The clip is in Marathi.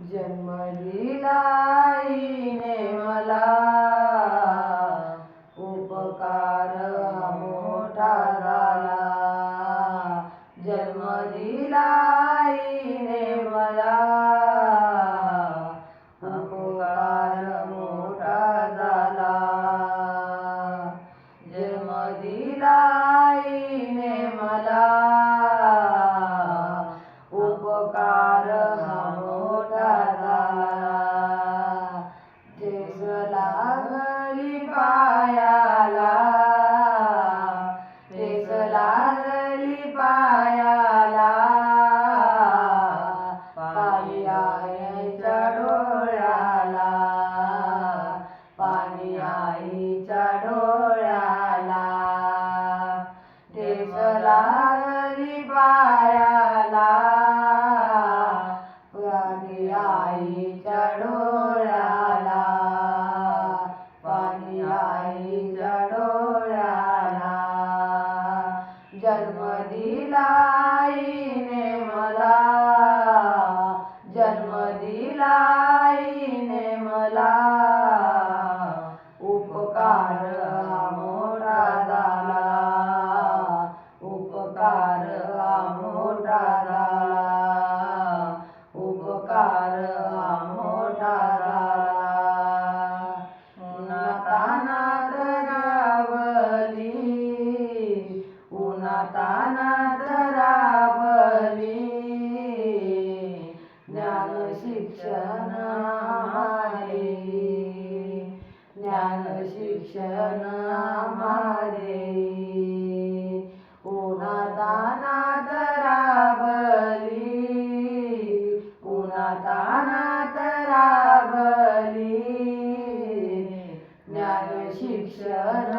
जन्म दिलाईने मला पायाला. ठेस लागली पायाला. पाणी आईच्या डोळ्याला. पाणी आईच्या डोळ्याला. ठेस लागली पायाला. जन्म दिलाईने मला. जन्म दिलाईने मला. उपकार हा मोठा झाला. उपकार हा मोठा झाला. उपकार उन्हातानात राबली ज्ञान शिक्षण आम्हाले ज्ञान शिक्षण आम्हाले उन्हातानात राबली उन्हातानात राबली ज्ञान शिक्षण